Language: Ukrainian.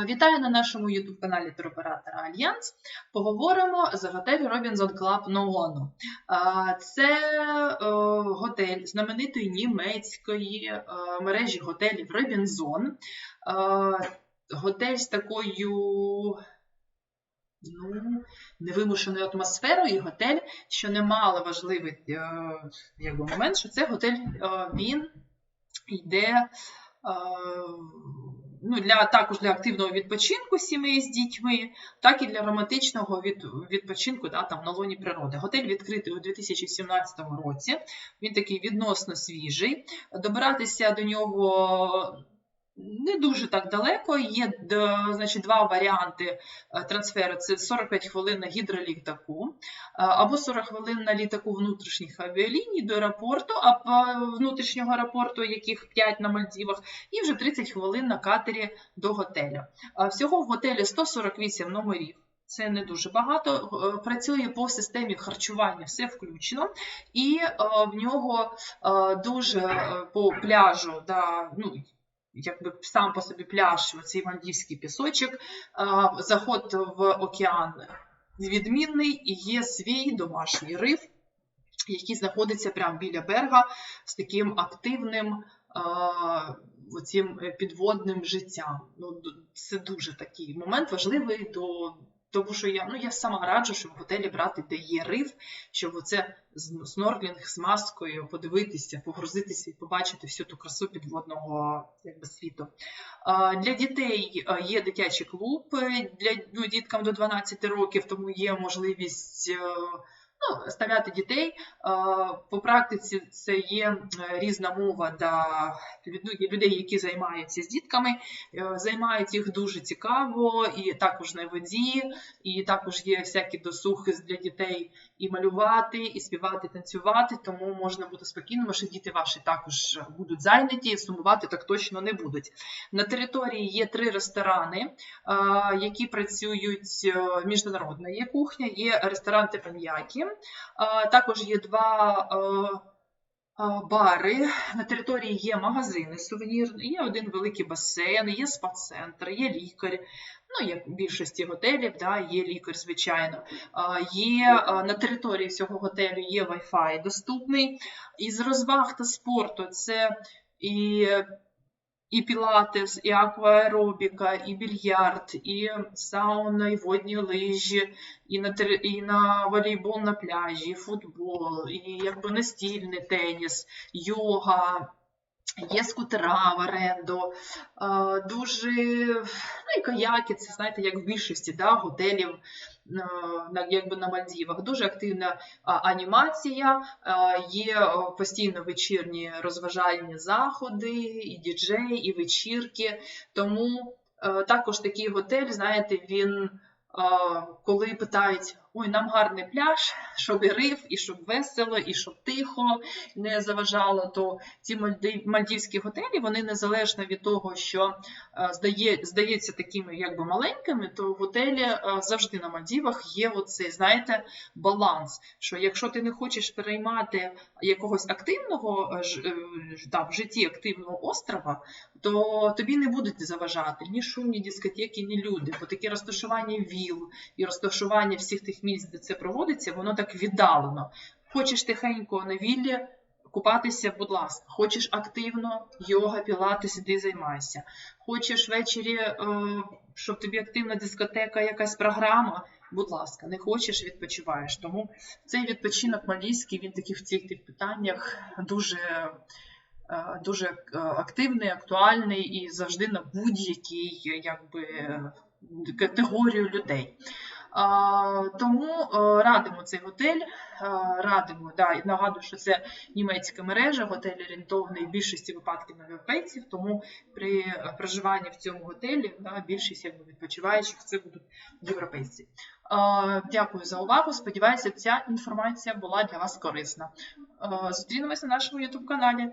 Вітаю на нашому youtube каналі туроператора Альянс. Поговоримо за готель Robinson Club Ноону. Це е, готель знаменитої німецької е, мережі готелів Robinson. Готель з такою ну, невимушеною атмосферою і готель, що немало важливий е, якби, момент, що це готель він йде ну, для, також для активного відпочинку сімей з дітьми, так і для романтичного від, відпочинку да, там, на лоні природи. Готель відкритий у 2017 році. Він такий відносно свіжий. Добиратися до нього не дуже так далеко. Є значить, два варіанти е, трансферу: це 45 хвилин на гідролітаку, е, або 40 хвилин на літаку внутрішніх авіаліній до аеропорту, а внутрішнього аеропорту, яких 5 на Мальдівах, і вже 30 хвилин на катері до готелю. Е, всього в готелі 148 номерів. Це не дуже багато. Працює по системі харчування, все включено, і в нього дуже по пляжу, да, ну, якби сам по собі пляж, цей мальдівський пісочок, заход в океан відмінний і є свій домашній риф, який знаходиться прямо біля берега з таким активним оцім підводним життям. Ну, Це дуже такий момент важливий до тому що я ну, я сама раджу, щоб готелі брати, де є риф, щоб оце снорклінг з маскою подивитися, погрузитися і побачити всю ту красу підводного якби, світу. Для дітей є дитячий клуб для ну, діткам до 12 років, тому є можливість. Е, ну, ставляти дітей. По практиці це є е, різна мова для людей, які займаються з дітками, е, займають їх дуже цікаво, і також на воді, і також є всякі досухи для дітей і малювати, і співати, і танцювати, тому можна бути спокійними, що діти ваші також будуть зайняті, сумувати так точно не будуть. На території є три ресторани, які працюють е, міжнародна є кухня, є ресторан Тепаньякі, також є два бари. На території є магазини сувенірні, є один великий басейн, є спа-центр, є лікар. Ну, як в більшості готелів, да, є лікар, звичайно. Є на території всього готелю є Wi-Fi доступний. Із розваг та спорту це і і пілатес, і акваеробіка, і більярд, і сауна, і водні лижі, і на і на волейбол на пляжі, і футбол, і якби настільний теніс, йога. Є скутера в оренду, дуже ну і каяки, це знаєте, як в більшості да, готелів якби на Мальдівах. Дуже активна анімація, є постійно вечірні розважальні заходи, і діджеї, і вечірки. Тому також такий готель, знаєте, він коли питають, ой, нам гарний пляж, щоб і риф, і щоб весело, і щоб тихо не заважало, то ці мальдівські готелі, вони незалежно від того, що здає, здається такими якби маленькими, то готелі завжди на Мальдівах є оцей, знаєте, баланс. Що якщо ти не хочеш переймати якогось активного там, в житті активного острова, то тобі не будуть заважати ні шум, ні дискотеки, ні люди. Бо таке розташування віл і розташування всіх тих місць, де це проводиться, воно так віддалено. Хочеш тихенько на віллі купатися, будь ласка, хочеш активно йога, пілатес, іди займайся. Хочеш ввечері, е, щоб тобі активна дискотека, якась програма. Будь ласка, не хочеш, відпочиваєш. Тому цей відпочинок малійський, він такий в цих тих питаннях дуже дуже е, активний, актуальний і завжди на будь-якій якби, категорію людей. Тому е, радимо цей готель, радимо, да, нагадую, що це німецька мережа, готель орієнтований в більшості випадків на європейців, тому при проживанні в цьому готелі да, більшість якби, відпочиваючих це будуть європейці. Дякую за увагу. Сподіваюся, ця інформація була для вас корисна. Зустрінемося на нашому YouTube каналі.